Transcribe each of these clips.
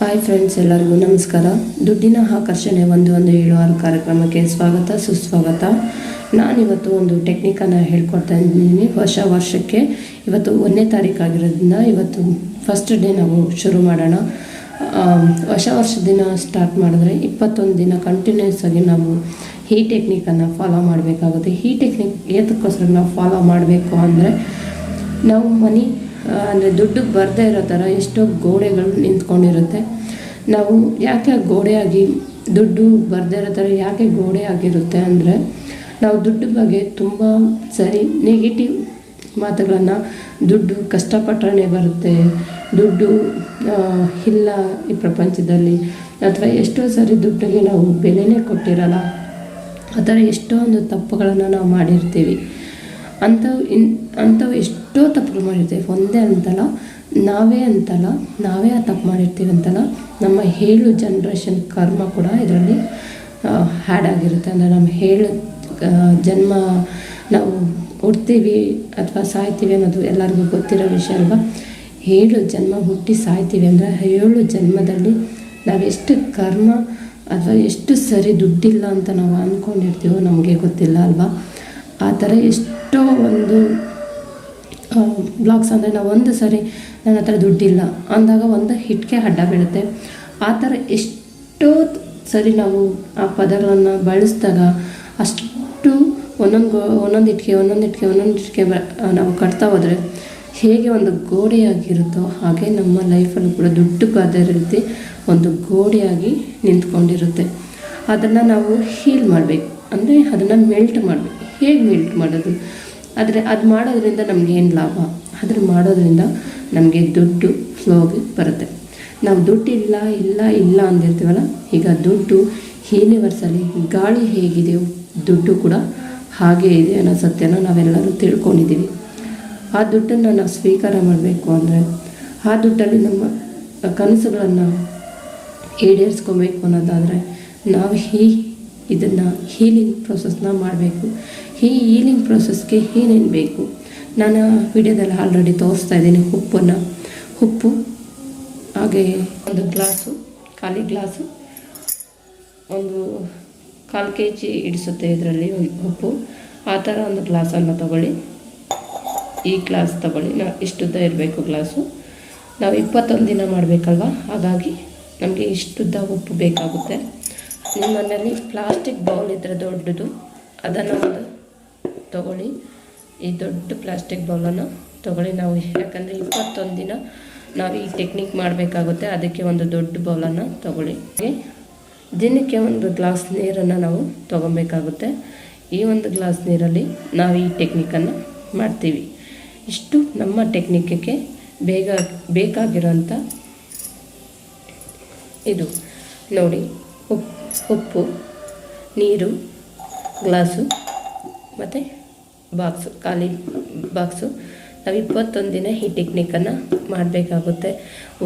Hi friends ಎಲ್ಲರಿಗೂ ನಮಸ್ಕಾರ. ದುಡ್ಡಿನ ಆಕರ್ಷಣೆ ಒಂದು ಒಂದು ಏಳು ಆರು ಕಾರ್ಯಕ್ರಮಕ್ಕೆ ಸ್ವಾಗತ, ಸುಸ್ವಾಗತ. ನಾನಿವತ್ತು ಒಂದು ಟೆಕ್ನಿಕನ್ನು ಹೇಳ್ಕೊಡ್ತಾ ಇದ್ದೀನಿ. ಹೊಸ ವರ್ಷಕ್ಕೆ ಇವತ್ತು ಒಂದನೇ ತಾರೀಕು ಆಗಿರೋದ್ರಿಂದ ಇವತ್ತು ಫಸ್ಟ್ ಡೇ ನಾವು ಶುರು ಮಾಡೋಣ. ಹೊಸ ವರ್ಷದ ದಿನ ಸ್ಟಾರ್ಟ್ ಮಾಡಿದ್ರೆ ಇಪ್ಪತ್ತೊಂದು ದಿನ ಕಂಟಿನ್ಯೂಸ್ ಆಗಿ ನಾವು ಈ ಟೆಕ್ನಿಕನ್ನು ಫಾಲೋ ಮಾಡಬೇಕಾಗುತ್ತೆ. ಈ ಟೆಕ್ನಿಕ್ ಏತಕ್ಕೋಸ್ಕರ ನಾವು ಫಾಲೋ ಮಾಡಬೇಕು ಅಂದರೆ ನಾವು ಮನಿ ಅಂದರೆ ದುಡ್ಡಿಗೆ ಬರದೇ ಇರೋ ಥರ ಎಷ್ಟೋ ಗೋಡೆಗಳು ನಿಂತ್ಕೊಂಡಿರುತ್ತೆ. ನಾವು ಯಾಕೆ ಆ ಗೋಡೆಯಾಗಿ ದುಡ್ಡು ಬರದೇ ಇರೋ ಥರ ಯಾಕೆ ಗೋಡೆ ಆಗಿರುತ್ತೆ ಅಂದರೆ, ನಾವು ದುಡ್ಡು ಬಗ್ಗೆ ತುಂಬ ಸರಿ ನೆಗೆಟಿವ್ ಮಾತುಗಳನ್ನು ದುಡ್ಡು ಕಷ್ಟಪಟ್ಟರೆ ಬರುತ್ತೆ. ದುಡ್ಡು ಇಲ್ಲ ಈ ಪ್ರಪಂಚದಲ್ಲಿ. ಅಥವಾ ಎಷ್ಟೋ ಸರಿ ದುಡ್ಡಿಗೆ ನಾವು ಬೆಲೆನೇ ಕೊಟ್ಟಿರಲ್ಲ. ಆ ಥರ ಎಷ್ಟೊಂದು ತಪ್ಪುಗಳನ್ನು ನಾವು ಮಾಡಿರ್ತೀವಿ. ಅಂಥವು ಇನ್ ಅಂಥವು ಎಷ್ಟೋ ತಪ್ಪುಗಳು ಮಾಡಿರ್ತೀವಿ. ಒಂದೇ ಅಂತಲ್ಲ, ನಾವೇ ಅಂತಲ್ಲ, ನಾವೇ ಆ ತಪ್ಪು ಮಾಡಿರ್ತೀವಿ ಅಂತಲ್ಲ, ನಮ್ಮ ಹೇಳು ಜನ್ರೇಷನ್ ಕರ್ಮ ಕೂಡ ಇದರಲ್ಲಿ ಹ್ಯಾಡ್ ಆಗಿರುತ್ತೆ. ಅಂದರೆ ನಮ್ಮ ಹೇಳು ಜನ್ಮ ನಾವು ಹುಡ್ತೀವಿ ಅಥವಾ ಸಾಯ್ತೀವಿ ಅನ್ನೋದು ಎಲ್ಲರಿಗೂ ಗೊತ್ತಿರೋ ವಿಷಯ ಅಲ್ವಾ? ಏಳು ಜನ್ಮ ಹುಟ್ಟಿ ಸಾಯ್ತೀವಿ ಅಂದರೆ ಏಳು ಜನ್ಮದಲ್ಲಿ ನಾವೆಷ್ಟು ಕರ್ಮ ಅಥವಾ ಎಷ್ಟು ಸರಿ ದುಡ್ಡಿಲ್ಲ ಅಂತ ನಾವು ಅಂದ್ಕೊಂಡಿರ್ತೀವೋ ನಮಗೆ ಗೊತ್ತಿಲ್ಲ ಅಲ್ವಾ? ಆ ಥರ ಎಷ್ಟೋ ಒಂದು ಬ್ಲಾಗ್ಸ್ ಅಂದರೆ ನಾವು ಒಂದು ಸರಿ ನನ್ನ ಹತ್ರ ದುಡ್ಡಿಲ್ಲ. ಅಂದಾಗ ಒಂದು ಹಿಟ್ಗೆ ಅಡ್ಡ ಬೀಳುತ್ತೆ. ಆ ಥರ ಎಷ್ಟೋ ಸರಿ ನಾವು ಆ ಪದಗಳನ್ನು ಬಳಸಿದಾಗ ಅಷ್ಟು ಒಂದೊಂದು ಒಂದೊಂದು ಇಟ್ಕೆ ಒಂದೊಂದು ಇಟ್ಕೆ ಒಂದೊಂದು ಇಟ್ಕೆ ನಾವು ಕಟ್ತಾ ಹೋದರೆ ಹೇಗೆ ಒಂದು ಗೋಡೆಯಾಗಿರುತ್ತೋ ಹಾಗೆ ನಮ್ಮ ಲೈಫಲ್ಲೂ ಕೂಡ ದುಡ್ಡು ಬಾಧೆ ರೀತಿ ಒಂದು ಗೋಡೆಯಾಗಿ ನಿಂತ್ಕೊಂಡಿರುತ್ತೆ. ಅದನ್ನು ನಾವು ಹೀಲ್ ಮಾಡಬೇಕು. ಅಂದರೆ ಅದನ್ನು ಮೆಲ್ಟ್ ಮಾಡಬೇಕು. ಹೇಗೆ ಮೀಟ್ ಮಾಡೋದು? ಆದರೆ ಅದು ಮಾಡೋದ್ರಿಂದ ನಮಗೇನು ಲಾಭ? ಆದರೆ ಮಾಡೋದ್ರಿಂದ ನಮಗೆ ದುಡ್ಡು ಫ್ಲೋಗೆ ಬರುತ್ತೆ. ನಾವು ದುಡ್ಡಿಲ್ಲ ಇಲ್ಲ ಇಲ್ಲ ಇಲ್ಲ ಅಂದಿರ್ತೀವಲ್ಲ, ಈಗ ದುಡ್ಡು ಯೂನಿವರ್ಸಲ್ಲಿ ಗಾಳಿ ಹೇಗಿದೆಯೋ ದುಡ್ಡು ಕೂಡ ಹಾಗೇ ಇದೆ ಅನ್ನೋ ಸತ್ಯನ ನಾವೆಲ್ಲರೂ ತಿಳ್ಕೊಂಡಿದ್ದೀವಿ ಆ ದುಡ್ಡನ್ನು ನಾವು ಸ್ವೀಕಾರ ಮಾಡಬೇಕು ಅಂದರೆ ಆ ದುಡ್ಡಲ್ಲಿ ನಮ್ಮ ಕನಸುಗಳನ್ನು ಈಡೇರಿಸ್ಕೊಬೇಕು ಅನ್ನೋದಾದರೆ ನಾವು ಹೀ ಇದನ್ನು ಹೀಲಿಂಗ್ ಪ್ರೊಸೆಸ್ನ ಮಾಡಬೇಕು. ಈ ಹೀಲಿಂಗ್ ಪ್ರೊಸೆಸ್ಗೆ ಏನೇನು ಬೇಕು? ನಾನು ವಿಡಿಯೋದಲ್ಲಿ ಆಲ್ರೆಡಿ ತೋರಿಸ್ತಾ ಇದ್ದೀನಿ ಉಪ್ಪನ್ನು. ಉಪ್ಪು, ಹಾಗೆ ಒಂದು ಗ್ಲಾಸು, ಖಾಲಿ ಗ್ಲಾಸು, ಒಂದು ಕಾಲು ಕೆ ಜಿ ಇಡಿಸುತ್ತೆ ಇದರಲ್ಲಿ ಉಪ್ಪು. ಆ ಥರ ಒಂದು ಗ್ಲಾಸನ್ನು ತಗೊಳ್ಳಿ. ಈ ಗ್ಲಾಸ್ ತಗೊಳ್ಳಿ. ನಾ ಇಷ್ಟುದ್ದ ಇರಬೇಕು ಗ್ಲಾಸು. ನಾವು ಇಪ್ಪತ್ತೊಂದು ದಿನ ಮಾಡಬೇಕಲ್ವ? ಹಾಗಾಗಿ ನಮಗೆ ಇಷ್ಟುದ್ದ ಉಪ್ಪು ಬೇಕಾಗುತ್ತೆ. ನಿಮ್ಮ ಮನೆಯಲ್ಲಿ ಪ್ಲಾಸ್ಟಿಕ್ ಬೌಲ್ ಇದ್ದರೆ ದೊಡ್ಡದು. ಅದನ್ನು ಒಂದು ತಗೊಳ್ಳಿ. ಈ ದೊಡ್ಡ ಪ್ಲಾಸ್ಟಿಕ್ ಬೌಲನ್ನು ತಗೊಳ್ಳಿ. ನಾವು ಯಾಕಂದರೆ ಇಪ್ಪತ್ತೊಂದು ದಿನ ನಾವು ಈ ಟೆಕ್ನಿಕ್ ಮಾಡಬೇಕಾಗುತ್ತೆ. ಅದಕ್ಕೆ ಒಂದು ದೊಡ್ಡ ಬೌಲನ್ನು ತಗೊಳ್ಳಿ. ದಿನಕ್ಕೆ ಒಂದು ಗ್ಲಾಸ್ ನೀರನ್ನು ನಾವು ತೊಗೊಬೇಕಾಗುತ್ತೆ ಈ ಒಂದು ಗ್ಲಾಸ್ ನೀರಲ್ಲಿ ನಾವು ಈ ಟೆಕ್ನಿಕನ್ನು ಮಾಡ್ತೀವಿ. ಇಷ್ಟು ನಮ್ಮ ಟೆಕ್ನಿಕ್ಗೆ ಬೇಗ ಬೇಕಾಗಿರೋಂಥ ಇದು. ನೋಡಿ ಉಪ್ಪು ಉಪ್ಪು, ನೀರು ಗ್ಲಾಸು ಮತ್ತು ಬಾಕ್ಸು, ಖಾಲಿ ಬಾಕ್ಸು. ನಾವು ಇಪ್ಪತ್ತೊಂದು ದಿನ ಈ ಟೆಕ್ನಿಕನ್ನು ಮಾಡಬೇಕಾಗುತ್ತೆ.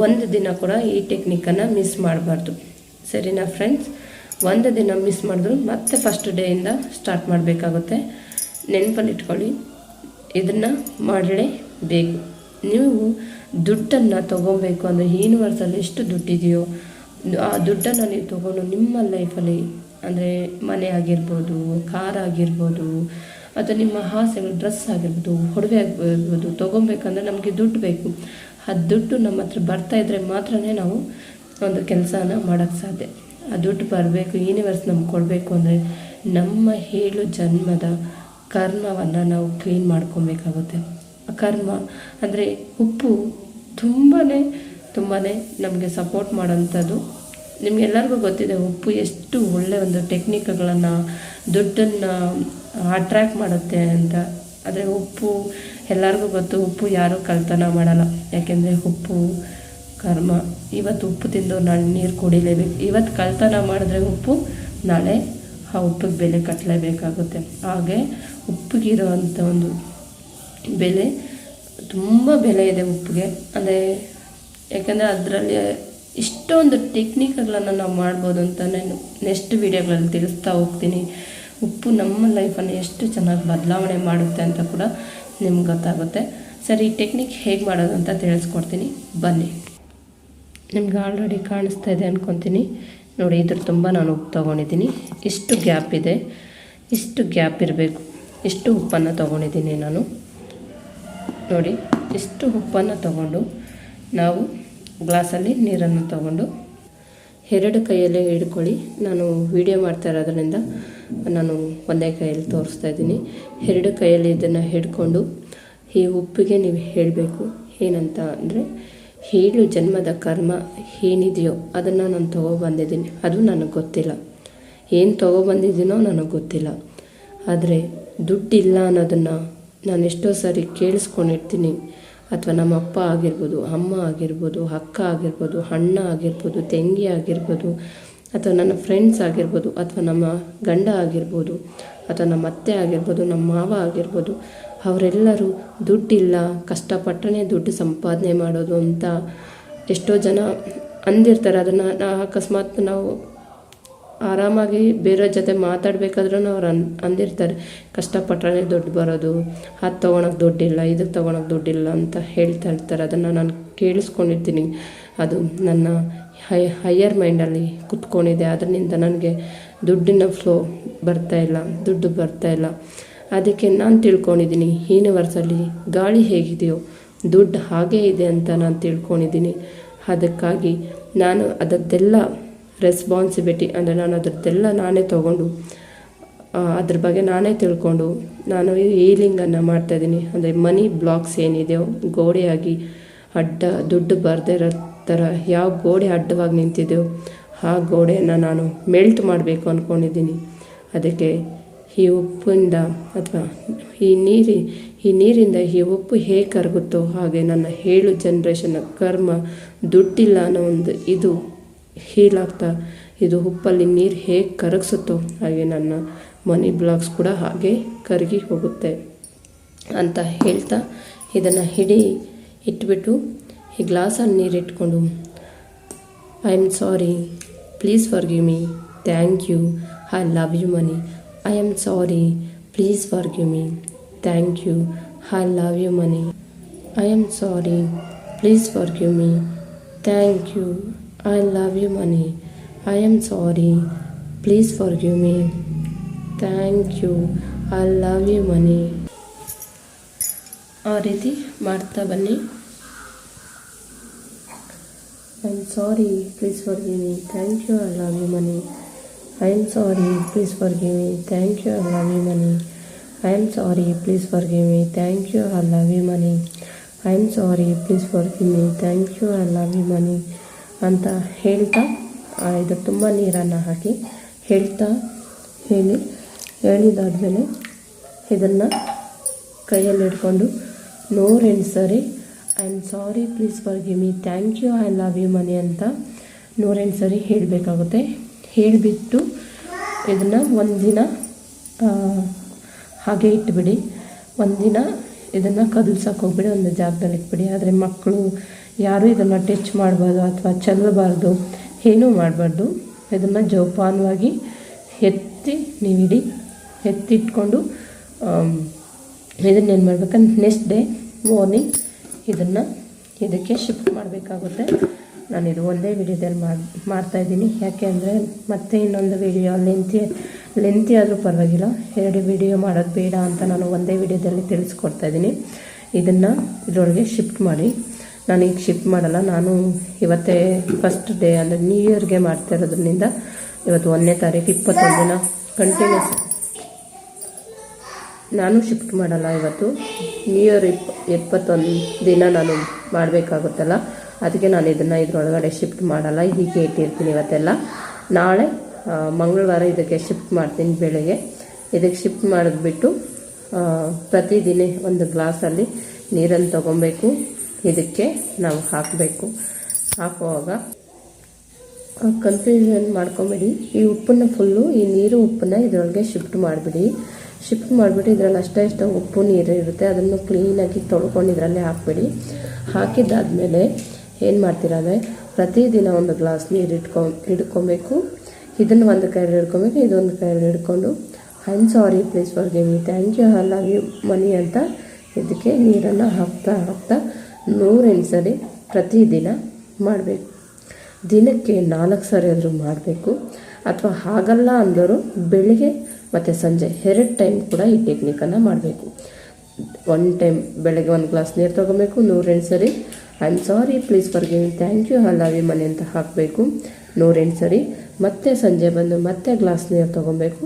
ಒಂದು ದಿನ ಕೂಡ ಈ ಟೆಕ್ನಿಕ್ಕನ್ನು ಮಿಸ್ ಮಾಡಬಾರ್ದು. ಸರಿನಾ ಫ್ರೆಂಡ್ಸ್ ಒಂದು ದಿನ ಮಿಸ್ ಮಾಡಿದ್ರು ಮತ್ತೆ ಫಸ್ಟ್ ಡೇಯಿಂದ ಸ್ಟಾರ್ಟ್ ಮಾಡಬೇಕಾಗುತ್ತೆ. ನೆನಪಲ್ಲಿ ಇಟ್ಕೊಳ್ಳಿ ಇದನ್ನು ಮಾಡಲೇಬೇಕು. ನೀವು ದುಡ್ಡನ್ನು ತೊಗೊಬೇಕು ಅಂದರೆ ಯೂನಿವರ್ಸಲ್ಲಿ ಎಷ್ಟು ದುಡ್ಡಿದೆಯೋ, ಆ ದುಡ್ಡನ್ನು ನೀವು ತೊಗೊಂಡು ನಿಮ್ಮ ಲೈಫಲ್ಲಿ ಅಂದರೆ ಮನೆ ಆಗಿರ್ಬೋದು ಕಾರ್ ಆಗಿರ್ಬೋದು ಅಥವಾ ನಿಮ್ಮ ಆಸೆಗಳು ಡ್ರೆಸ್ ಆಗಿರ್ಬೋದು ಒಡವೆ ಆಗಿರ್ಬೋದು ತೊಗೊಬೇಕಂದ್ರೆ ನಮಗೆ ದುಡ್ಡು ಬೇಕು. ಆ ದುಡ್ಡು ನಮ್ಮ ಹತ್ರ ಬರ್ತಾ ಇದ್ದರೆ ಮಾತ್ರನೇ ನಾವು ಒಂದು ಕೆಲಸನ ಮಾಡೋಕ್ಕೆ ಸಾಧ್ಯ. ಆ ದುಡ್ಡು ಬರಬೇಕು ಯೂನಿವರ್ಸ್ ನಮ್ಗೆ ಕೊಡಬೇಕು ಅಂದರೆ ನಮ್ಮ ಏಳು ಜನ್ಮದ ಕರ್ಮವನ್ನು ನಾವು ಕ್ಲೀನ್ ಮಾಡ್ಕೊಬೇಕಾಗುತ್ತೆ. ಆ ಕರ್ಮ ಅಂದರೆ ಉಪ್ಪು ತುಂಬಾ ತುಂಬಾ ನಮಗೆ ಸಪೋರ್ಟ್ ಮಾಡೋಂಥದ್ದು. ನಿಮಗೆಲ್ಲರಿಗೂ ಗೊತ್ತಿದೆ, ಉಪ್ಪು ಎಷ್ಟು ಒಳ್ಳೆಯ ಒಂದು ಟೆಕ್ನಿಕ್ಗಳನ್ನು ದುಡ್ಡನ್ನು ಅಟ್ರ್ಯಾಕ್ಟ್ ಮಾಡುತ್ತೆ ಅಂತ. ಆದರೆ ಉಪ್ಪು, ಎಲ್ಲರಿಗೂ ಗೊತ್ತು, ಉಪ್ಪು ಯಾರೂ ಕಲ್ತನ ಮಾಡಲ್ಲ. ಯಾಕೆಂದರೆ ಉಪ್ಪು, ಕರ್ಮ. ಇವತ್ತು ಉಪ್ಪು ತಿಂದು ನಾಳೆ ನೀರು ಕುಡಿಲೇಬೇಕು. ಇವತ್ತು ಕಳ್ತನ ಮಾಡಿದ್ರೆ ಉಪ್ಪು ನಾಳೆ ಆ ಉಪ್ಪಿಗೆ ಬೆಲೆ ಕಟ್ಟಲೇಬೇಕಾಗುತ್ತೆ ಹಾಗೆ ಉಪ್ಪಿಗಿರುವಂಥ ಒಂದು ಬೆಲೆ, ತುಂಬ ಬೆಲೆ ಇದೆ ಉಪ್ಪಿಗೆ. ಅಂದರೆ ಯಾಕೆಂದರೆ ಅದರಲ್ಲಿ ಇಷ್ಟೊಂದು ಟೆಕ್ನಿಕ್ಗಳನ್ನು ನಾವು ಮಾಡ್ಬೋದು ಅಂತ ನಾನು ನೆಕ್ಸ್ಟ್ ವೀಡಿಯೋಗಳಲ್ಲಿ ತಿಳಿಸ್ತಾ ಹೋಗ್ತೀನಿ. ಉಪ್ಪು ನಮ್ಮ ಲೈಫನ್ನು ಎಷ್ಟು ಚೆನ್ನಾಗಿ ಬದಲಾವಣೆ ಮಾಡುತ್ತೆ ಅಂತ ಕೂಡ ನಿಮ್ಗೆ ಗೊತ್ತಾಗುತ್ತೆ. ಸರಿ, ಈ ಟೆಕ್ನಿಕ್ ಹೇಗೆ ಮಾಡೋದು ಅಂತ ತಿಳಿಸ್ಕೊಡ್ತೀನಿ. ಬನ್ನಿ. ನಿಮ್ಗೆ ಆಲ್ರೆಡಿ ಕಾಣಿಸ್ತಾ ಇದೆ ಅಂದ್ಕೊತೀನಿ ನೋಡಿ ಇದ್ರ ತುಂಬ ನಾನು ಉಪ್ಪು ತೊಗೊಂಡಿದ್ದೀನಿ. ಇಷ್ಟು ಗ್ಯಾಪ್ ಇದೆ. ಇಷ್ಟು ಗ್ಯಾಪ್ ಇರಬೇಕು. ಇಷ್ಟು ಉಪ್ಪನ್ನು ತೊಗೊಂಡಿದ್ದೀನಿ ನಾನು. ನೋಡಿ, ಇಷ್ಟು ಉಪ್ಪನ್ನು ತಗೊಂಡು ನಾವು ಗ್ಲಾಸಲ್ಲಿ ನೀರನ್ನು ತಗೊಂಡು ಎರಡು ಕೈಯಲ್ಲೇ ಹಿಡ್ಕೊಳ್ಳಿ. ನಾನು ವಿಡಿಯೋ ಮಾಡ್ತಾ ಇರೋದ್ರಿಂದ ನಾನು ಒಂದೇ ಕೈಯಲ್ಲಿ ತೋರಿಸ್ತಾ ಇದ್ದೀನಿ. ಎರಡು ಕೈಯಲ್ಲಿ ಇದನ್ನು ಹಿಡ್ಕೊಂಡು ಈ ಉಪ್ಪಿಗೆ ನೀವು ಹೇಳಬೇಕು. ಏನಂತ ಅಂದರೆ ಏಳು ಜನ್ಮದ ಕರ್ಮ ಏನಿದೆಯೋ ಅದನ್ನು ನಾನು ತೊಗೊಬಂದಿದ್ದೀನಿ. ಅದು ನನಗೆ ಗೊತ್ತಿಲ್ಲ. ಏನು ತೊಗೊಬಂದಿದ್ದೀನೋ ನನಗೆ ಗೊತ್ತಿಲ್ಲ. ಆದರೆ ದುಡ್ಡಿಲ್ಲ ಅನ್ನೋದನ್ನು ನಾನು ಎಷ್ಟೋ ಸಾರಿ ಕೇಳಿಸ್ಕೊಂಡಿರ್ತೀನಿ. ಅಥವಾ ನಮ್ಮ ಅಪ್ಪ ಆಗಿರ್ಬೋದು, ಅಮ್ಮ ಆಗಿರ್ಬೋದು, ಅಕ್ಕ ಆಗಿರ್ಬೋದು, ಅಣ್ಣ ಆಗಿರ್ಬೋದು, ತಂಗಿ ಆಗಿರ್ಬೋದು, ಅಥವಾ ನನ್ನ ಫ್ರೆಂಡ್ಸ್ ಆಗಿರ್ಬೋದು, ಅಥವಾ ನಮ್ಮ ಗಂಡ ಆಗಿರ್ಬೋದು, ಅಥವಾ ನಮ್ಮ ಅತ್ತೆ ಆಗಿರ್ಬೋದು, ನಮ್ಮ ಮಾವ ಆಗಿರ್ಬೋದು, ಅವರೆಲ್ಲರೂ ದುಡ್ಡಿಲ್ಲ, ಕಷ್ಟಪಟ್ಟನೇ ದುಡ್ಡು ಸಂಪಾದನೆ ಮಾಡೋದು ಅಂತ ಎಷ್ಟೋ ಜನ ಅಂದಿರ್ತಾರೆ. ಅದನ್ನು ಅಕಸ್ಮಾತ್ ನಾವು ಆರಾಮಾಗಿ ಬೇರೆಯವ್ರ ಜೊತೆ ಮಾತಾಡಬೇಕಾದ್ರೂ ಅವ್ರು ಅನ್, ಅಂದಿರ್ತಾರೆ. ಕಷ್ಟಪಟ್ಟರೆ ದುಡ್ಡು ಬರೋದು, ಅದು ತೊಗೊಳಕ್ಕೆ ದುಡ್ಡಿಲ್ಲ ಇದಕ್ಕೆ ತೊಗೊಳಕ್ಕೆ ದುಡ್ಡಿಲ್ಲ ಅಂತ ಹೇಳ್ತಾ ಇರ್ತಾರೆ. ಅದನ್ನು ನಾನು ಕೇಳಿಸ್ಕೊಂಡಿರ್ತೀನಿ. ಅದು ನನ್ನ ಹೈ, ಹೈಯರ್ ಮೈಂಡಲ್ಲಿ ಕುತ್ಕೊಂಡಿದೆ. ಅದರಿಂದ ನನಗೆ ದುಡ್ಡಿನ ಫ್ಲೋ ಬರ್ತಾ ಇಲ್ಲ, ದುಡ್ಡು ಬರ್ತಾ ಇಲ್ಲ. ಅದಕ್ಕೆ ನಾನು ತಿಳ್ಕೊಂಡಿದ್ದೀನಿ ಯೂನಿವರ್ಸಲ್ಲಿ ಗಾಳಿ ಹೇಗಿದೆಯೋ, ದುಡ್ಡು ಹಾಗೇ ಇದೆ ಅಂತ ನಾನು ತಿಳ್ಕೊಂಡಿದ್ದೀನಿ. ಅದಕ್ಕಾಗಿ ನಾನು ಅದದ್ದೆಲ್ಲ ರೆಸ್ಪಾನ್ಸಿಬಿಲಿಟಿ ಅಂದರೆ ನಾನು ಅದರದ್ದೆಲ್ಲ ನಾನೇ ತೊಗೊಂಡು ಅದ್ರ ಬಗ್ಗೆ ನಾನೇ ತಿಳ್ಕೊಂಡು, ನಾನು ಹೀಲಿಂಗನ್ನು ಮಾಡ್ತಾಯಿದ್ದೀನಿ ಅಂದರೆ ಮನಿ ಬ್ಲಾಕ್ಸ್ ಏನಿದೆಯೋ ಗೋಡೆಯಾಗಿ ಅಡ್ಡ ದುಡ್ಡು ಬರದೇ ಇರೋ ಥರ ಯಾವ ಗೋಡೆ ಅಡ್ಡವಾಗಿ ನಿಂತಿದೆಯೋ ಆ ಗೋಡೆಯನ್ನು ನಾನು ಮೆಲ್ಟ್ ಮಾಡಬೇಕು ಅಂದ್ಕೊಂಡಿದ್ದೀನಿ ಅದಕ್ಕೆ ಈ ಉಪ್ಪಿಂದ ಅಥವಾ ಈ ನೀರಿ, ಈ ನೀರಿಂದ ಈ ಉಪ್ಪು ಹೇಗೆ ಕರಗುತ್ತೋ ಹಾಗೆ ನನ್ನ ಏಳು ಜನ್ರೇಷನ್ನ ಕರ್ಮ, ದುಡ್ಡಿಲ್ಲ ಅನ್ನೋ ಒಂದು ಇದು ಹೀಲ್ ಆಗ್ತಾ ಇದು ಉಪ್ಪಲ್ಲಿ ನೀರು ಹೇಗೆ ಕರಗಿಸುತ್ತೋ ಹಾಗೆ ನನ್ನ ಮನಿ ಬ್ಲಾಕ್ಸ್ ಕೂಡ ಹಾಗೆ ಕರಗಿ ಹೋಗುತ್ತೆ ಅಂತ ಹೇಳ್ತಾ ಇದನ್ನು ಹಿಡಿ ಇಟ್ಬಿಟ್ಟು ಈ ಗ್ಲಾಸಲ್ಲಿ ನೀರು ಇಟ್ಕೊಂಡು I am sorry please forgive me thank you I love you money I am sorry please forgive me thank you I love you money I am sorry please forgive me thank you I love you money I am sorry please forgive me thank you I love you money ಆ ರೀತಿ ಮಾಡ್ತಾ ಬನ್ನಿ. I am sorry please forgive me thank you I love you money I am sorry please forgive me thank you I love you money I am sorry please forgive me thank you I love you money I am sorry please forgive me thank you I love you money ಅಂತ ಹೇಳ್ತಾ ಇದು ತುಂಬ ನೀರನ್ನು ಹಾಕಿ ಹೇಳ್ತಾ ಹೇಳಿ. ಹೇಳಿದಾದ್ಮೇಲೆ ಇದನ್ನು ಕೈಯಲ್ಲಿ ಇಟ್ಕೊಂಡು ನೂರೆಂಟು ಸರಿ I am sorry please forgive me thank you I love you money ಅಂತ ನೂರೆಂಟು ಸರಿ ಹೇಳಬೇಕಾಗುತ್ತೆ. ಹೇಳಿಬಿಟ್ಟು ಇದನ್ನು ಒಂದಿನ ಹಾಗೆ ಇಟ್ಬಿಡಿ. ಒಂದಿನ ಇದನ್ನು ಕದಲ್ಸೋಕೆ ಹೋಗ್ಬಿಡಿ, ಒಂದು ಜಾಗದಲ್ಲಿ ಇಟ್ಬಿಡಿ. ಆದರೆ ಮಕ್ಕಳು ಯಾರೂ ಇದನ್ನು ಟಚ್ ಮಾಡಬಾರ್ದು ಅಥವಾ ಚೆಲ್ಲಬಾರ್ದು ಏನೂ ಮಾಡಬಾರ್ದು. ಇದನ್ನು ಜೋಪಾನವಾಗಿ ಎತ್ತಿ, ನೀವಿಡಿ ಎತ್ತಿಟ್ಕೊಂಡು ಇದನ್ನೇನು ಮಾಡ್ಬೇಕಂದ್ರೆ ನೆಕ್ಸ್ಟ್ ಡೇ ಮಾರ್ನಿಂಗ್ ಇದನ್ನು ಇದಕ್ಕೆ ಶಿಫ್ಟ್ ಮಾಡಬೇಕಾಗುತ್ತೆ. ನಾನು ಇದು ಒಂದೇ ವಿಡಿಯೋದಲ್ಲಿ ಮಾಡಿ ಮಾಡ್ತಾಯಿದ್ದೀನಿ ಯಾಕೆ ಅಂದರೆ ಮತ್ತೆ ಇನ್ನೊಂದು ವಿಡಿಯೋ ಲೆಂತಿ ಲೆಂತಿ ಆದರೂ ಪರವಾಗಿಲ್ಲ. ಎರಡು ವಿಡಿಯೋ ಮಾಡೋದು ಬೇಡ ಅಂತ ನಾನು ಒಂದೇ ವಿಡಿಯೋದಲ್ಲಿ ತಿಳಿಸ್ಕೊಡ್ತಾಯಿದ್ದೀನಿ ಇದನ್ನು ಇದರೊಳಗೆ ಶಿಫ್ಟ್ ಮಾಡಿ. ನಾನು ಈಗ ಶಿಫ್ಟ್ ಮಾಡಲ್ಲ. ನಾನು ಇವತ್ತೇ ಫಸ್ಟ್ ಡೇ ಅಂದರೆ ನ್ಯೂ ಇಯರ್ಗೆ ಮಾಡ್ತಾ ಇರೋದ್ರಿಂದ ಇವತ್ತು ಒಂದನೇ ತಾರೀಕು ಇಪ್ಪತ್ತೊಂದು ದಿನ ಕಂಟಿನ್ಯೂಸ್ ನಾನು ಶಿಫ್ಟ್ ಮಾಡಲ್ಲ ಇವತ್ತು. ನ್ಯೂ ಇಯರ್ ಇಪ್ ಇಪ್ಪತ್ತೊಂದು ದಿನ ನಾನು ಮಾಡಬೇಕಾಗುತ್ತಲ್ಲ. ಅದಕ್ಕೆ ನಾನು ಇದನ್ನು ಇದರೊಳಗಡೆ ಶಿಫ್ಟ್ ಮಾಡಲ್ಲ. ಹೀಗೆ ಇಟ್ಟಿರ್ತೀನಿ ಇವತ್ತೆಲ್ಲ. ನಾಳೆ ಮಂಗಳವಾರ ಇದಕ್ಕೆ ಶಿಫ್ಟ್ ಮಾಡ್ತೀನಿ ಬೆಳಗ್ಗೆ. ಇದಕ್ಕೆ ಶಿಫ್ಟ್ ಮಾಡಿದ್ಬಿಟ್ಟು ಪ್ರತಿದಿನ ಒಂದು ಗ್ಲಾಸಲ್ಲಿ ನೀರನ್ನು ತಗೊಬೇಕು. ಇದಕ್ಕೆ ನಾವು ಹಾಕಬೇಕು. ಹಾಕುವಾಗ ಕನ್ಫ್ಯೂಷನ್ ಮಾಡ್ಕೊಂಬಿಡಿ. ಈ ಉಪ್ಪನ್ನು ಫುಲ್ಲು ಈ ನೀರು ಉಪ್ಪನ್ನು ಇದರೊಳಗೆ ಶಿಫ್ಟ್ ಮಾಡಿಬಿಡಿ. ಶಿಫ್ಟ್ ಮಾಡಿಬಿಟ್ಟು ಇದರಲ್ಲಿ ಅಷ್ಟೇ ಇಷ್ಟ ಉಪ್ಪು, ನೀರು ಇರುತ್ತೆ. ಅದನ್ನು ಕ್ಲೀನಾಗಿ ತೊಳ್ಕೊಂಡು ಇದರಲ್ಲೇ ಹಾಕ್ಬಿಡಿ. ಹಾಕಿದ್ದಾದಮೇಲೆ ಏನು ಮಾಡ್ತೀರ ಅಂದರೆ ಪ್ರತಿದಿನ ಒಂದು ಗ್ಲಾಸ್ ನೀರು ಇಟ್ಕೊ, ಹಿಡ್ಕೊಬೇಕು. ಇದನ್ನು ಒಂದು ಕೈಯಲ್ಲಿ ಹಿಡ್ಕೊಬೇಕು, ಇದೊಂದು ಕೈಯಲ್ಲಿ ಹಿಡ್ಕೊಂಡು I am sorry please forgive thank you I love money ಅಂತ ಇದಕ್ಕೆ ನೀರನ್ನು ಹಾಕ್ತಾ ಹಾಕ್ತಾ ನೂರೆಂಟು ಸರಿ ಪ್ರತಿದಿನ ಮಾಡಬೇಕು. ದಿನಕ್ಕೆ ನಾಲ್ಕು ಸಾರಿ ಆದರೂ ಮಾಡಬೇಕು. ಅಥವಾ ಹಾಗಲ್ಲ ಅಂದರು ಬೆಳಿಗ್ಗೆ ಮತ್ತು ಸಂಜೆ ಎರಡು ಟೈಮ್ ಕೂಡ ಈ ಟೆಕ್ನಿಕನ್ನು ಮಾಡಬೇಕು. ಒನ್ ಟೈಮ್ ಬೆಳಗ್ಗೆ ಒಂದು ಗ್ಲಾಸ್ ನೀರು ತೊಗೊಬೇಕು ನೂರೆಂಟು ಸರಿ I am sorry please forgiving thank you I love you money ಅಂತ ಹಾಕಬೇಕು. ನೂರೆಂಟು ಸರಿ ಮತ್ತೆ ಸಂಜೆ ಬಂದು ಮತ್ತೆ ಗ್ಲಾಸ್ ನೀರು ತೊಗೊಬೇಕು.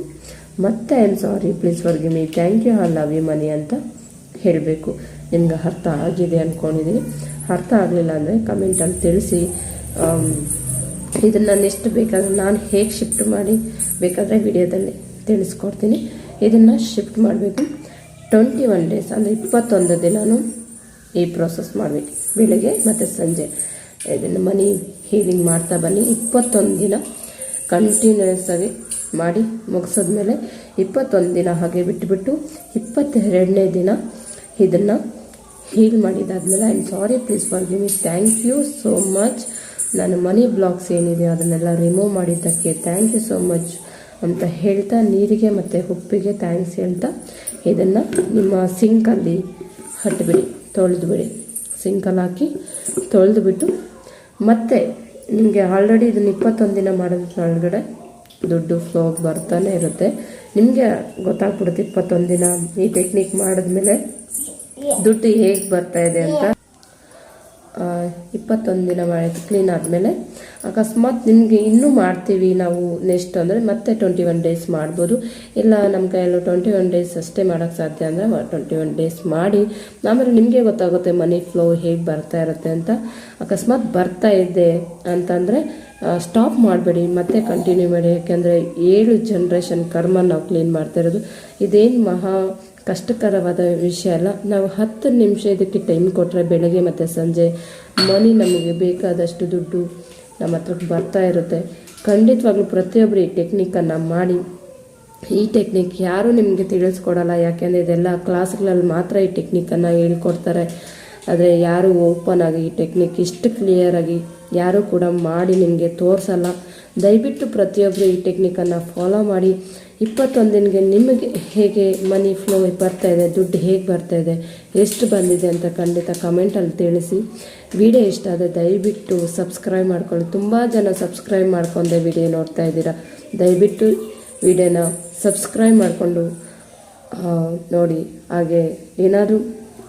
ಮತ್ತೆ I am sorry please forgive me thank you I love you money ಅಂತ ಹೇಳಬೇಕು. ನಿಮ್ಗೆ ಅರ್ಥ ಆಗಿದೆ ಅಂದ್ಕೊಂಡಿದ್ದೀನಿ ಅರ್ಥ ಆಗಲಿಲ್ಲ ಅಂದರೆ ಕಮೆಂಟಲ್ಲಿ ತಿಳಿಸಿ. ಇದನ್ನು ಎಷ್ಟು ಬೇಕಾದ್ರೆ ನಾನು ಹೇಗೆ ಶಿಫ್ಟ್ ಮಾಡಿ ಬೇಕಾದರೆ ವಿಡಿಯೋದಲ್ಲಿ ತಿಳಿಸ್ಕೊಡ್ತೀನಿ. ಇದನ್ನು ಶಿಫ್ಟ್ ಮಾಡಬೇಕು. ಟ್ವೆಂಟಿ ಒನ್ ಡೇಸ್ ಅಂದರೆ ಇಪ್ಪತ್ತೊಂದು ದಿನವೂ ಈ ಪ್ರೋಸೆಸ್ ಮಾಡಬೇಕು. ಬೆಳಿಗ್ಗೆ ಮತ್ತು ಸಂಜೆ. ಇದನ್ನು ಮನಿ ಹೀಲಿಂಗ್ ಮಾಡ್ತಾ ಬನ್ನಿ. ಇಪ್ಪತ್ತೊಂದು ದಿನ ಕಂಟಿನ್ಯೂಸ್ ಆಗಿ ಮಾಡಿ ಮುಗಿಸಿದ್ಮೇಲೆ ಇಪ್ಪತ್ತೊಂದು ದಿನ ಹಾಗೆ ಬಿಟ್ಟುಬಿಟ್ಟು ಇಪ್ಪತ್ತೆರಡನೇ ದಿನ ಇದನ್ನು heal ಮಾಡಿದಾದ್ಮೇಲೆ I am sorry please forgive me thank you so much ನಾನು ಮನಿ ಬ್ಲಾಕ್ಸ್ ಏನಿದೆ ಅದನ್ನೆಲ್ಲ ರಿಮೂವ್ ಮಾಡಿದ್ದಕ್ಕೆ ಥ್ಯಾಂಕ್ ಯು ಸೋ ಮಚ್ ಅಂತ ಹೇಳ್ತಾ ನೀರಿಗೆ ಮತ್ತು ಉಪ್ಪಿಗೆ ಥ್ಯಾಂಕ್ಸ್ ಹೇಳ್ತಾ ಇದನ್ನು ನಿಮ್ಮ ಸಿಂಕಲ್ಲಿ ಹಟ್ಬಿಡಿ ತೊಳೆದುಬಿಡಿ. ಸಿಂಕಲ್ಲಿ ಹಾಕಿ ತೊಳೆದುಬಿಟ್ಟು ಮತ್ತೆ ನಿಮಗೆ ಆಲ್ರೆಡಿ ಇದನ್ನು ಇಪ್ಪತ್ತೊಂದು ದಿನ ಮಾಡೋದ್ರ ಒಳಗಡೆ ದುಡ್ಡು ಫ್ಲೋ ಬರ್ತಾನೆ ಇರುತ್ತೆ. ನಿಮಗೆ ಗೊತ್ತಾಗ್ಬಿಡುತ್ತೆ ಇಪ್ಪತ್ತೊಂದು ದಿನ ಈ ಟೆಕ್ನಿಕ್ ಮಾಡಿದ್ಮೇಲೆ ದುಡ್ಡು ಹೇಗೆ ಬರ್ತಾ ಇದೆ ಅಂತ? ಇಪ್ಪತ್ತೊಂದು ದಿನ ಮಾಡಿದ್ದು ಕ್ಲೀನ್ ಆದಮೇಲೆ, ಅಕಸ್ಮಾತ್ ನಿಮಗೆ ಇನ್ನೂ ಮಾಡ್ತೀವಿ ನಾವು ನೆಕ್ಸ್ಟ್ ಅಂದರೆ ಮತ್ತೆ ಟ್ವೆಂಟಿ ಒನ್ ಡೇಸ್ ಮಾಡ್ಬೋದು. ಇಲ್ಲ ನಮ್ಮ ಕೈಯಲ್ಲೂ ಟ್ವೆಂಟಿ ಒನ್ ಡೇಸ್ ಅಷ್ಟೇ ಮಾಡೋಕ್ಕೆ ಸಾಧ್ಯ ಅಂದರೆ ಟ್ವೆಂಟಿ ಒನ್ ಡೇಸ್ ಮಾಡಿ, ಆಮೇಲೆ ನಿಮಗೆ ಗೊತ್ತಾಗುತ್ತೆ ಮನಿ ಫ್ಲೋ ಹೇಗೆ ಬರ್ತಾ ಇರುತ್ತೆ ಅಂತ. ಅಕಸ್ಮಾತ್ ಬರ್ತಾ ಇದೆ ಅಂತಂದರೆ ಸ್ಟಾಪ್ ಮಾಡಬೇಡಿ, ಮತ್ತೆ ಕಂಟಿನ್ಯೂ ಮಾಡಿ. ಯಾಕೆಂದರೆ ಏಳು ಜನ್ರೇಷನ್ ಕರ್ಮ ನಾವು ಕ್ಲೀನ್ ಮಾಡ್ತಾ ಇರೋದು. ಇದೇನು ಮಹಾ ಕಷ್ಟಕರವಾದ ವಿಷಯ ಅಲ್ಲ. ನಾವು ಹತ್ತು ನಿಮಿಷ ಇದಕ್ಕೆ ಟೈಮ್ ಕೊಟ್ಟರೆ ಬೆಳಗ್ಗೆ ಮತ್ತು ಸಂಜೆ ಮನಿ ನಮಗೆ ಬೇಕಾದಷ್ಟು ದುಡ್ಡು ನಮ್ಮ ಹತ್ರಕ್ಕೆ ಬರ್ತಾ ಇರುತ್ತೆ. ಖಂಡಿತವಾಗ್ಲೂ ಪ್ರತಿಯೊಬ್ಬರು ಈ ಟೆಕ್ನಿಕನ್ನು ಮಾಡಿ. ಈ ಟೆಕ್ನಿಕ್ ಯಾರೂ ನಿಮಗೆ ತಿಳಿಸ್ಕೊಡಲ್ಲ. ಯಾಕೆಂದರೆ ಇದೆಲ್ಲ ಕ್ಲಾಸ್ಗಳಲ್ಲಿ ಮಾತ್ರ ಈ ಟೆಕ್ನಿಕನ್ನು ಹೇಳ್ಕೊಡ್ತಾರೆ. ಆದರೆ ಯಾರು ಓಪನ್ ಆಗಿ ಈ ಟೆಕ್ನಿಕ್ ಇಷ್ಟು ಕ್ಲಿಯರಾಗಿ ಯಾರೂ ಕೂಡ ಮಾಡಿ ನಿಮಗೆ ತೋರಿಸಲ್ಲ. ದಯವಿಟ್ಟು ಪ್ರತಿಯೊಬ್ಬರು ಈ ಟೆಕ್ನಿಕನ್ನು ಫಾಲೋ ಮಾಡಿ. ಇಪ್ಪತ್ತೊಂದು ದಿನಗೆ ನಿಮಗೆ ಹೇಗೆ ಮನಿ ಫ್ಲೋ ಬರ್ತಾ ಇದೆ, ದುಡ್ಡು ಹೇಗೆ ಬರ್ತಾ ಇದೆ, ಎಷ್ಟು ಬಂದಿದೆ ಅಂತ ಖಂಡಿತ ಕಮೆಂಟಲ್ಲಿ ತಿಳಿಸಿ. ವಿಡಿಯೋ ಇಷ್ಟ ಆದರೆ ದಯವಿಟ್ಟು ಸಬ್ಸ್ಕ್ರೈಬ್ ಮಾಡ್ಕೊಳ್ಳಿ. ತುಂಬ ಜನ ಸಬ್ಸ್ಕ್ರೈಬ್ ಮಾಡ್ಕೊಂಡೆ ವಿಡಿಯೋ ನೋಡ್ತಾ ಇದ್ದೀರಾ. ದಯವಿಟ್ಟು ವಿಡಿಯೋನ ಸಬ್ಸ್ಕ್ರೈಬ್ ಮಾಡಿಕೊಂಡು ನೋಡಿ. ಹಾಗೆ ಏನಾದರೂ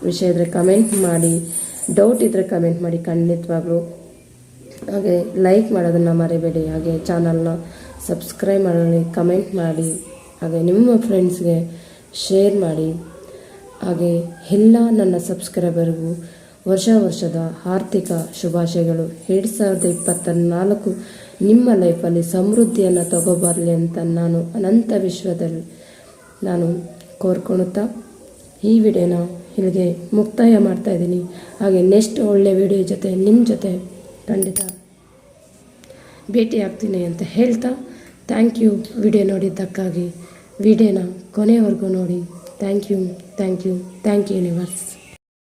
ವಿಷಯ ಇದ್ದರೆ ಕಮೆಂಟ್ ಮಾಡಿ. ಡೌಟ್ ಇದ್ದರೆ ಕಮೆಂಟ್ ಮಾಡಿ ಖಂಡಿತವಾಗ್ಲೂ. ಹಾಗೆ ಲೈಕ್ ಮಾಡೋದನ್ನು ಮರಿಬೇಡಿ. ಹಾಗೆ ಚಾನಲ್ನ ಸಬ್ಸ್ಕ್ರೈಬ್ ಮಾಡಿ ಕಮೆಂಟ್ ಮಾಡಿ, ಹಾಗೆ ನಿಮ್ಮ ಫ್ರೆಂಡ್ಸ್ಗೆ ಶೇರ್ ಮಾಡಿ. ಹಾಗೆ ಎಲ್ಲ ನನ್ನ ಸಬ್ಸ್ಕ್ರೈಬರ್ಗೂ ವರ್ಷ ವರ್ಷದ ಆರ್ಥಿಕ ಶುಭಾಶಯಗಳು. ಎರಡು ಸಾವಿರದ ಇಪ್ಪತ್ತ ನಾಲ್ಕು ನಿಮ್ಮ ಲೈಫಲ್ಲಿ ಸಮೃದ್ಧಿಯನ್ನು ತಗೋಬರಲಿ ಅಂತ ನಾನು ಅನಂತ ವಿಶ್ವದಲ್ಲಿ ನಾನು ಕೋರ್ಕೊಳುತ್ತಾ ಈ ವಿಡಿಯೋನ ಇಲ್ಲಿಗೆ ಮುಕ್ತಾಯ ಮಾಡ್ತಾ ಇದ್ದೀನಿ. ಹಾಗೆ ನೆಕ್ಸ್ಟ್ ಒಳ್ಳೆ ವಿಡಿಯೋ ಜೊತೆ ನಿಮ್ಮ ಜೊತೆ ಖಂಡಿತ ಭೇಟಿ ಆಗ್ತೀನಿ ಅಂತ ಹೇಳ್ತಾ ಥ್ಯಾಂಕ್ ಯು ವಿಡಿಯೋ ನೋಡಿದ್ದಕ್ಕಾಗಿ. ವಿಡಿಯೋನ ಕೊನೆಯವರೆಗೂ ನೋಡಿ. Thank you thank you thank you universe